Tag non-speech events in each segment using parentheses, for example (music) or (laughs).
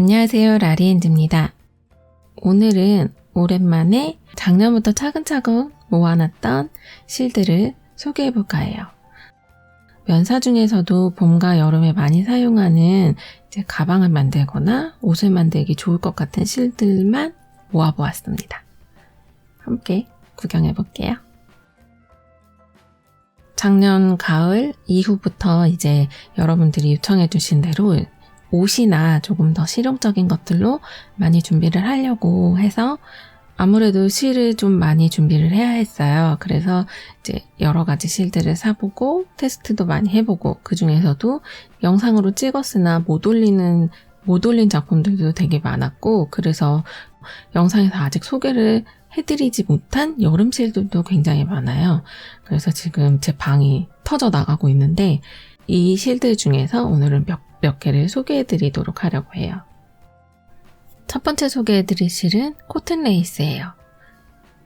안녕하세요. 라리엔즈입니다. 오늘은 오랜만에 작년부터 차근차근 모아놨던 실들을 소개해볼까 해요. 면사 중에서도 봄과 여름에 많이 사용하는 가방을 만들거나 옷을 만들기 좋을 것 같은 실들만 모아보았습니다. 함께 구경해 볼게요. 작년 가을 이후부터 이제 여러분들이 요청해 주신 대로 옷이나 조금 더 실용적인 것들로 많이 준비를 하려고 해서 아무래도 실을 좀 많이 준비를 해야 했어요. 그래서 이제 여러 가지 실들을 사보고 테스트도 많이 해보고 그 중에서도 영상으로 찍었으나 못 올리는 못 올린 작품들도 되게 많았고 그래서 영상에서 아직 소개를 해드리지 못한 여름 실들도 굉장히 많아요. 그래서 지금 제 방이 터져 나가고 있는데 이 실들 중에서 오늘은 몇, 몇 개를 소개해 드리도록 하려고 해요. 첫 번째 소개해 드릴 실은 코튼 레이스예요.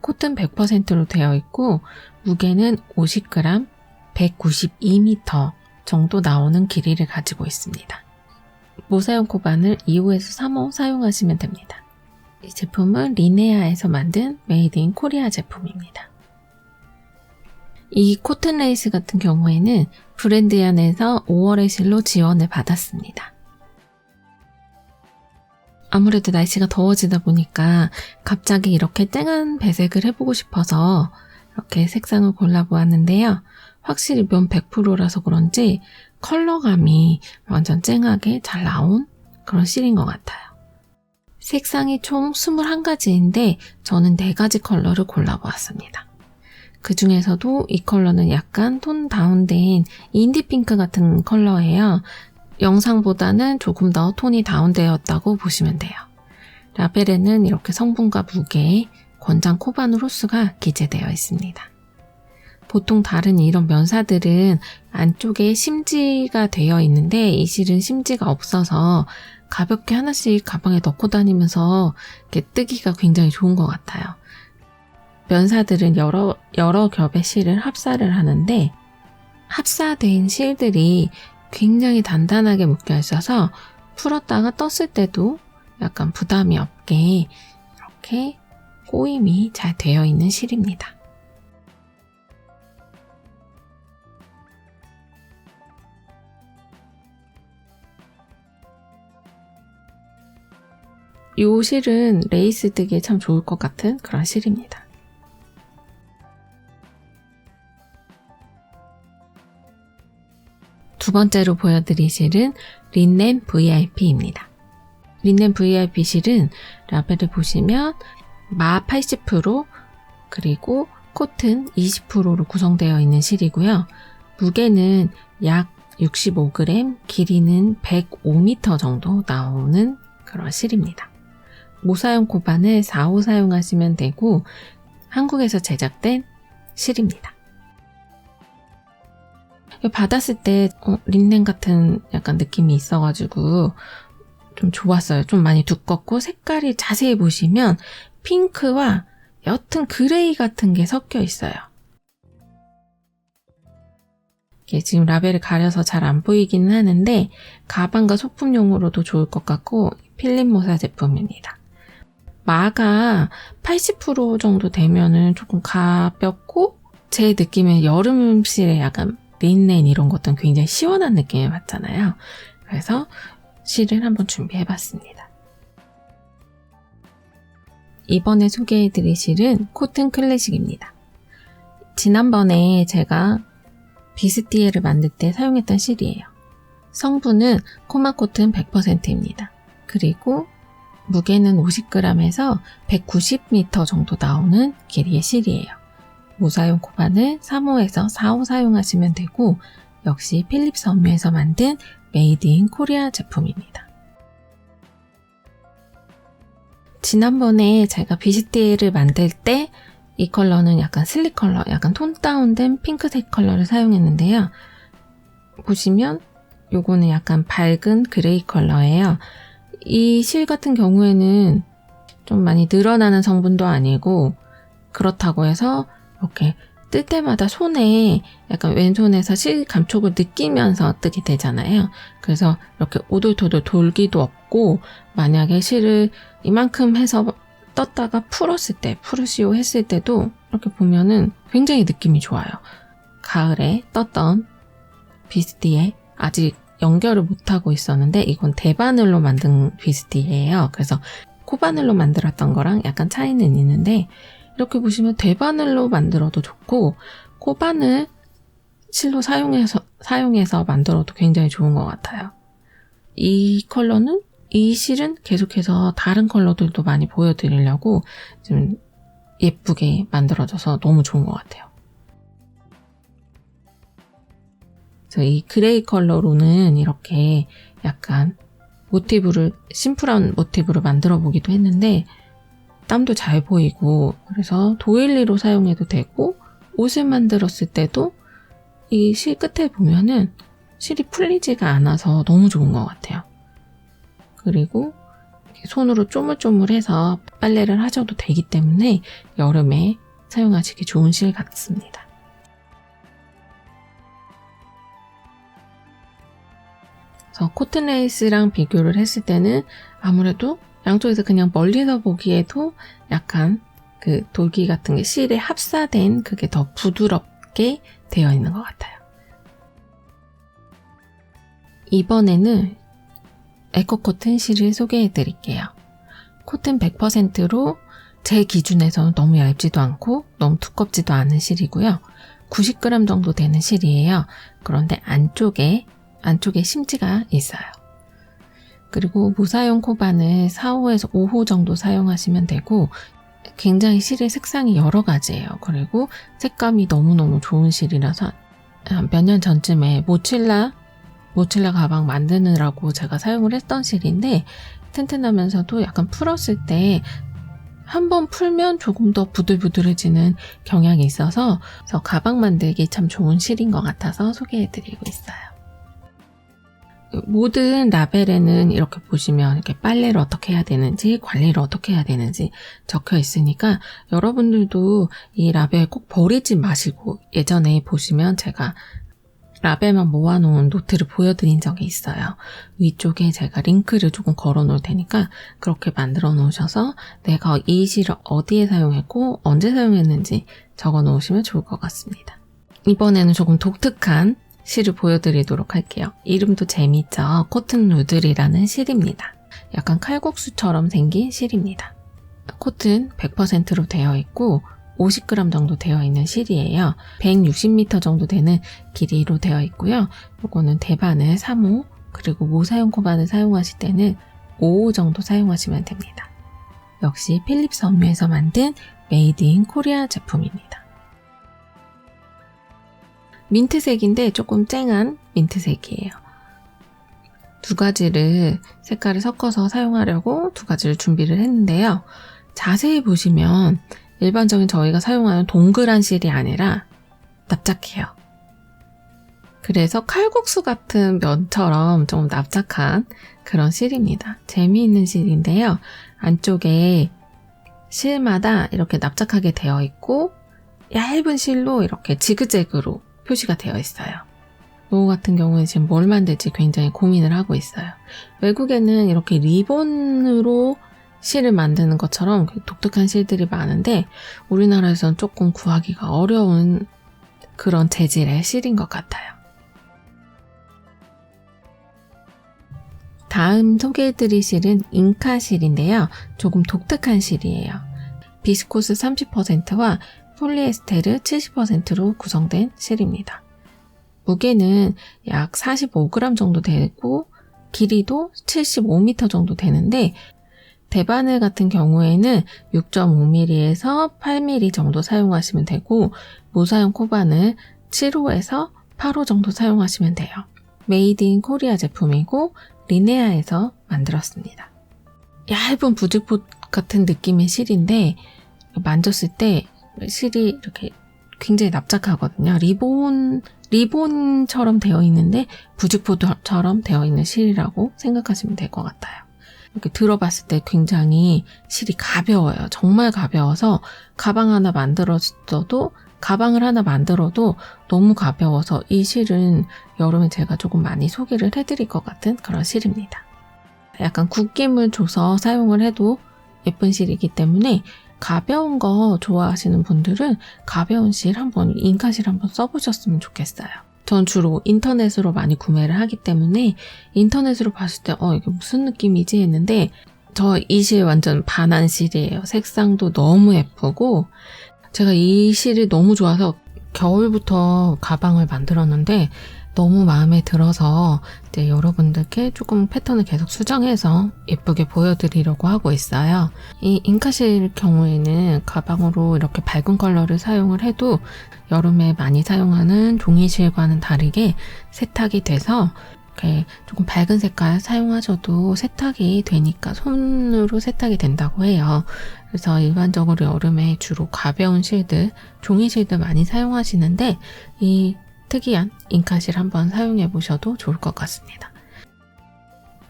코튼 100%로 되어 있고 무게는 50g, 192m 정도 나오는 길이를 가지고 있습니다. 모사용 코반을 2호에서 3호 사용하시면 됩니다. 이 제품은 리네아에서 만든 메이드 인 코리아 제품입니다. 이 코튼 레이스 같은 경우에는 브랜드연에서 5월의 실로 지원을 받았습니다. 아무래도 날씨가 더워지다 보니까 갑자기 이렇게 쨍한 배색을 해보고 싶어서 이렇게 색상을 골라보았는데요. 확실히 면 100%라서 그런지 컬러감이 완전 쨍하게 잘 나온 그런 실인 것 같아요. 색상이 총 21가지인데 저는 4가지 컬러를 골라보았습니다. 그 중에서도 이 컬러는 약간 톤 다운된 인디 핑크 같은 컬러예요. 영상보다는 조금 더 톤이 다운되었다고 보시면 돼요. 라벨에는 이렇게 성분과 무게, 권장 코바누 로스가 기재되어 있습니다. 보통 다른 이런 면사들은 안쪽에 심지가 되어 있는데 이 실은 심지가 없어서 가볍게 하나씩 가방에 넣고 다니면서 이렇게 뜨기가 굉장히 좋은 것 같아요. 면사들은 여러, 여러 겹의 실을 합사를 하는데 합사된 실들이 굉장히 단단하게 묶여 있어서 풀었다가 떴을 때도 약간 부담이 없게 이렇게 꼬임이 잘 되어 있는 실입니다. 이 실은 레이스 뜨기에 참 좋을 것 같은 그런 실입니다. 두 번째로 보여드릴 실은 린넨 VIP입니다. 린넨 VIP 실은 라벨을 보시면 마 80% 그리고 코튼 20%로 구성되어 있는 실이고요. 무게는 약 65g, 길이는 105m 정도 나오는 그런 실입니다. 모사용 고반을 4호 사용하시면 되고 한국에서 제작된 실입니다. 받았을 때 어, 린넨 같은 약간 느낌이 있어가지고 좀 좋았어요. 좀 많이 두껍고 색깔이 자세히 보시면 핑크와 옅은 그레이 같은 게 섞여 있어요. 지금 라벨을 가려서 잘 안 보이기는 하는데 가방과 소품용으로도 좋을 것 같고 필립 모사 제품입니다. 마가 80% 정도 되면은 조금 가볍고 제 느낌은 여름실에 약간 린넨 이런 것들은 굉장히 시원한 느낌을 받잖아요. 그래서 실을 한번 준비해봤습니다. 이번에 소개해드릴 실은 코튼 클래식입니다. 지난번에 제가 비스티에를 만들 때 사용했던 실이에요. 성분은 코마 코튼 100%입니다. 그리고 무게는 50g에서 190m 정도 나오는 길이의 실이에요. 무사용 코바는 3호에서 4호 사용하시면 되고 역시 필립스 업무에서 만든 메이드 인 코리아 제품입니다. 지난번에 제가 비시티를 만들 때 이 컬러는 약간 슬릭 컬러, 약간 톤 다운된 핑크색 컬러를 사용했는데요. 보시면 요거는 약간 밝은 그레이 컬러예요. 이 실 같은 경우에는 좀 많이 늘어나는 성분도 아니고 그렇다고 해서 이렇게 뜰 때마다 손에 약간 왼손에서 실 감촉을 느끼면서 뜨게 되잖아요. 그래서 이렇게 오돌토돌 돌기도 없고 만약에 실을 이만큼 해서 떴다가 풀었을 때, 풀으시오 했을 때도 이렇게 보면은 굉장히 느낌이 좋아요. 가을에 떴던 비스티에 아직 연결을 못하고 있었는데 이건 대바늘로 만든 비스티예요. 그래서 코바늘로 만들었던 거랑 약간 차이는 있는데 이렇게 보시면 대바늘로 만들어도 좋고 코바늘 실로 사용해서 사용해서 만들어도 굉장히 좋은 것 같아요. 이 컬러는 이 실은 계속해서 다른 컬러들도 많이 보여드리려고 좀 예쁘게 만들어져서 너무 좋은 것 같아요. 이 그레이 컬러로는 이렇게 약간 모티브를 심플한 모티브를 만들어 보기도 했는데 땀도 잘 보이고 그래서 도일리로 사용해도 되고 옷을 만들었을 때도 이 실 끝에 보면은 실이 풀리지가 않아서 너무 좋은 것 같아요. 그리고 손으로 쪼물쪼물해서 빨래를 하셔도 되기 때문에 여름에 사용하시기 좋은 실 같습니다. 그래서 코튼 레이스랑 비교를 했을 때는 아무래도 양쪽에서 그냥 멀리서 보기에도 약간 그 돌기 같은 게 실에 합사된 그게 더 부드럽게 되어 있는 것 같아요. 이번에는 에코 코튼 실을 소개해 드릴게요. 코튼 100%로 제 기준에서는 너무 얇지도 않고 너무 두껍지도 않은 실이고요. 90g 정도 되는 실이에요. 그런데 안쪽에, 안쪽에 심지가 있어요. 그리고 무사용 코바늘 4호에서 5호 정도 사용하시면 되고 굉장히 실의 색상이 여러 가지예요. 그리고 색감이 너무너무 좋은 실이라서 몇 년 전쯤에 모칠라 모칠라 가방 만드느라고 제가 사용을 했던 실인데 튼튼하면서도 약간 풀었을 때 한 번 풀면 조금 더 부들부들해지는 경향이 있어서 가방 만들기 참 좋은 실인 것 같아서 소개해드리고 있어요. 모든 라벨에는 이렇게 보시면 이렇게 빨래를 어떻게 해야 되는지 관리를 어떻게 해야 되는지 적혀 있으니까 여러분들도 이 라벨 꼭 버리지 마시고 예전에 보시면 제가 라벨만 모아놓은 노트를 보여드린 적이 있어요. 위쪽에 제가 링크를 조금 걸어 놓을 테니까 그렇게 만들어 놓으셔서 내가 이 실을 어디에 사용했고 언제 사용했는지 적어 놓으시면 좋을 것 같습니다. 이번에는 조금 독특한 실을 보여드리도록 할게요. 이름도 재밌죠? 코튼 누들이라는 실입니다. 약간 칼국수처럼 생긴 실입니다. 코튼 100%로 되어 있고 50g 정도 되어 있는 실이에요. 160m 정도 되는 길이로 되어 있고요. 이거는 대바늘 3호 그리고 모사용 코바늘 사용하실 때는 5호 정도 사용하시면 됩니다. 역시 필립스 업무에서 만든 메이드 인 코리아 제품입니다. 민트색인데 조금 쨍한 민트색이에요. 두 가지를 색깔을 섞어서 사용하려고 두 가지를 준비를 했는데요. 자세히 보시면 일반적인 저희가 사용하는 동그란 실이 아니라 납작해요. 그래서 칼국수 같은 면처럼 좀 납작한 그런 실입니다. 재미있는 실인데요. 안쪽에 실마다 이렇게 납작하게 되어 있고 얇은 실로 이렇게 지그재그로 표시가 되어 있어요. 요거 같은 경우에 지금 뭘 만들지 굉장히 고민을 하고 있어요. 외국에는 이렇게 리본으로 실을 만드는 것처럼 그 독특한 실들이 많은데 우리나라에서는 조금 구하기가 어려운 그런 재질의 실인 것 같아요. 다음 소개해드릴 실은 잉카 실인데요. 조금 독특한 실이에요. 비스코스 30%와 폴리에스테르 70%로 구성된 실입니다. 무게는 약 45g 정도 되고 길이도 75m 정도 되는데 대바늘 같은 경우에는 6.5mm에서 8mm 정도 사용하시면 되고 무사용 코바늘 7호에서 8호 정도 사용하시면 돼요. 메이드 인 코리아 제품이고 리네아에서 만들었습니다. 얇은 부직포 같은 느낌의 실인데 만졌을 때 실이 이렇게 굉장히 납작하거든요. 리본, 리본처럼 되어 있는데 부직포처럼 되어 있는 실이라고 생각하시면 될 것 같아요. 이렇게 들어봤을 때 굉장히 실이 가벼워요. 정말 가벼워서 가방 하나 만들었어도 가방을 하나 만들어도 너무 가벼워서 이 실은 여름에 제가 조금 많이 소개를 해드릴 것 같은 그런 실입니다. 약간 굳김을 줘서 사용을 해도 예쁜 실이기 때문에 가벼운 거 좋아하시는 분들은 가벼운 실 한번, 인카실 한번 써보셨으면 좋겠어요. 전 주로 인터넷으로 많이 구매를 하기 때문에 인터넷으로 봤을 때, 어, 이게 무슨 느낌이지? 했는데, 저 이 실 완전 반한 실이에요. 색상도 너무 예쁘고, 제가 이 실이 너무 좋아서 겨울부터 가방을 만들었는데, 너무 마음에 들어서 이제 여러분들께 조금 패턴을 계속 수정해서 예쁘게 보여드리려고 하고 있어요. 이 잉카실 경우에는 가방으로 이렇게 밝은 컬러를 사용을 해도 여름에 많이 사용하는 종이실과는 다르게 세탁이 돼서 이렇게 조금 밝은 색깔 사용하셔도 세탁이 되니까 손으로 세탁이 된다고 해요. 그래서 일반적으로 여름에 주로 가벼운 실들, 종이 실들 많이 사용하시는데 이 특이한 잉카실 한번 사용해 보셔도 좋을 것 같습니다.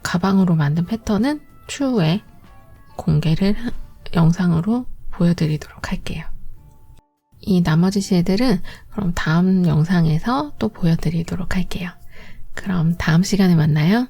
가방으로 만든 패턴은 추후에 공개를 하- (laughs) 영상으로 보여드리도록 할게요. 이 나머지 실들은 그럼 다음 영상에서 또 보여드리도록 할게요. 그럼 다음 시간에 만나요.